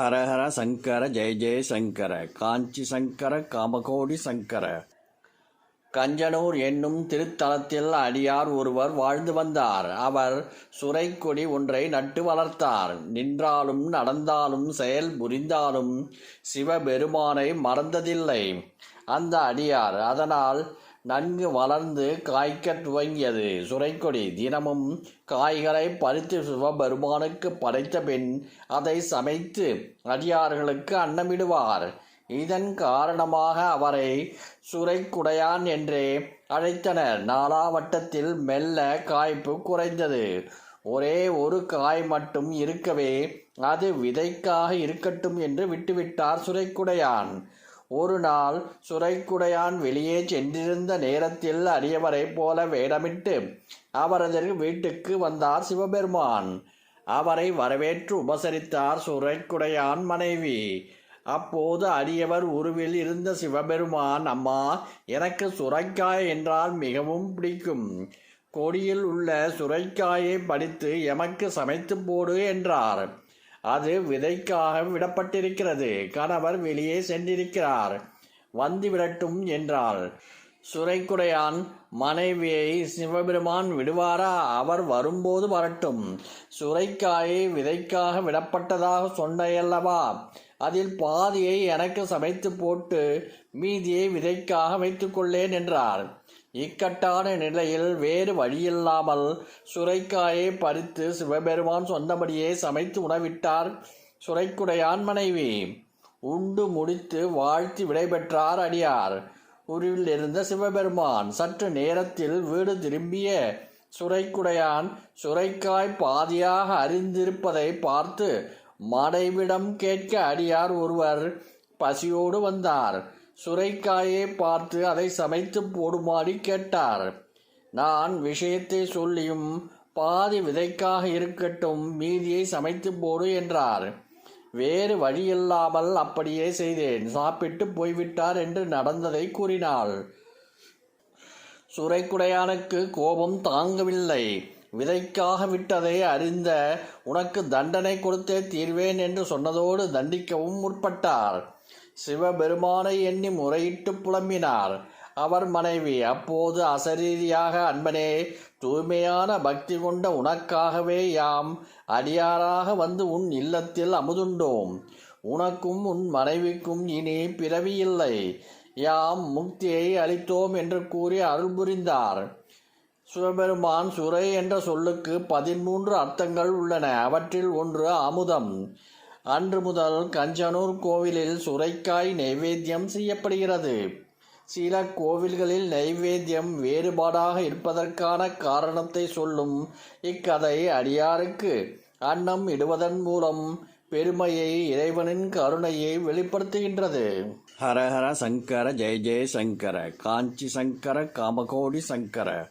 ஹரஹர சங்கர ஜெய ஜெய சங்கர. காஞ்சி சங்கர காமகோடி சங்கர. கஞ்சனூர் என்னும் திருத்தலத்தில் அடியார் ஒருவர் வாழ்ந்து வந்தார். அவர் சுரைக்கொடி ஒன்றை நட்டு வளர்த்தார். நின்றாலும் நடந்தாலும் செயல் புரிந்தாலும் சிவபெருமானை மறந்ததில்லை. அந்த அடியார் அதனால் நன்கு வளர்ந்து காய்க்கத் துவங்கியது. சுரைக்கொடி தினமும் காய்களை பறித்து சிவபெருமானுக்கு படைத்த பின் அதை சமைத்து அடியார்களுக்கு அன்னமிடுவார். இதன் காரணமாக அவரை சுரைக்குடையான் என்றே அழைத்தனர். நாலாவட்டத்தில் மெல்ல காய்ப்பு குறைந்தது. ஒரே ஒரு காய் மட்டும் இருக்கவே அது விதைக்காக இருக்கட்டும் என்று விட்டுவிட்டார் சுரைக்குடையான். ஒரு நாள் சுரைக்குடையான் வெளியே சென்றிருந்த நேரத்தில் அரியவரைப் போல வேடமிட்டு அவரது வீட்டுக்கு வந்தார் சிவபெருமான். அவரை வரவேற்று உபசரித்தார் சுரைக்குடையான் மனைவி. அப்போது அரியவர் உருவில் இருந்த சிவபெருமான் அம்மா எனக்கு சுரைக்காய் என்றால் மிகவும் பிடிக்கும். கொடியில் உள்ள சுரைக்காயை படித்து எமக்கு சமைத்து போடு என்றார். அது விதைக்காக விடப்பட்டிருக்கிறது. கணவர் வெளியே சென்றிருக்கிறார். வந்து விடட்டும் என்றாள். சுரைக்குடையான் மனைவியை சிவபெருமான் விடுவாரா? அவர் வரும்போது வரட்டும். சுரைக்காயை விதைக்காக விடப்பட்டதாக சொன்னையல்லவா? அதில் பாதியை எனக்கு சமைத்து போட்டு மீதியை விதைக்காக வைத்துக்கொள்ளேன் என்றார். இக்கட்டான நிலையில் வேறு வழியில்லாமல் சுரைக்காயை பறித்து சிவபெருமான் சொன்னபடியே சமைத்து உணவிட்டார் சுரைக்குடையான் மனைவி. உண்டு முடித்து வாழ்த்தி விடைபெற்றார் அடியார். உருவில் இருந்த சிவபெருமான் சற்று நேரத்தில் வீடு திரும்பிய சுரைக்குடையான் சுரைக்காய் பாதியாக அறிந்திருப்பதை பார்த்து மனைவிடம் கேட்க அடியார் ஒருவர். பசியோடு வந்தார். சுரைக்காயை பார்த்து அதை சமைத்து போடுமாறி கேட்டார். நான் விஷயத்தை சொல்லியும் பாதி விதைக்காக இருக்கட்டும் மீதியை சமைத்து போடு என்றார். வேறு வழியில்லாமல் அப்படியே செய்தேன். சாப்பிட்டு போய்விட்டார் என்று நடந்ததை கூறினாள். சுரைக்குடையானுக்கு கோபம் தாங்கவில்லை. விதைக்காக விட்டதை அறிந்த உனக்கு தண்டனை கொடுத்தே தீர்வேன் என்று சொன்னதோடு தண்டிக்கவும் முற்பட்டார். சிவபெருமானை எண்ணி முறையிட்டு புலம்பினார். அவர் மனைவி அப்போது அசரீதியாக அன்பனே தூய்மையான பக்தி கொண்ட உனக்காகவே யாம் அடியாராக வந்து உன் இல்லத்தில் அமுதுண்டோம். உனக்கும் உன் மனைவிக்கும் இனி பிறவியில்லை யாம் முக்தியை அளித்தோம் என்று கூறி அருள் புரிந்தார். சிவபெருமான் சுரை என்ற சொல்லுக்கு பதிமூன்று அர்த்தங்கள் உள்ளன. அவற்றில் ஒன்று அமுதம் அன்று முதல் கஞ்சனூர் கோவிலில் சுரைக்காய் நைவேத்தியம் செய்யப்படுகிறது. சில கோவில்களில் நைவேத்தியம் வேறுபாடாக இருப்பதற்கான காரணத்தை சொல்லும் இக்கதை அடியாருக்கு அன்னம் இடுவதன் மூலம் பெருமையை இறைவனின் கருணையை வெளிப்படுத்துகின்றது. ஹரஹர சங்கர ஜெய ஜெய சங்கர காஞ்சி சங்கர காமகோடி சங்கர.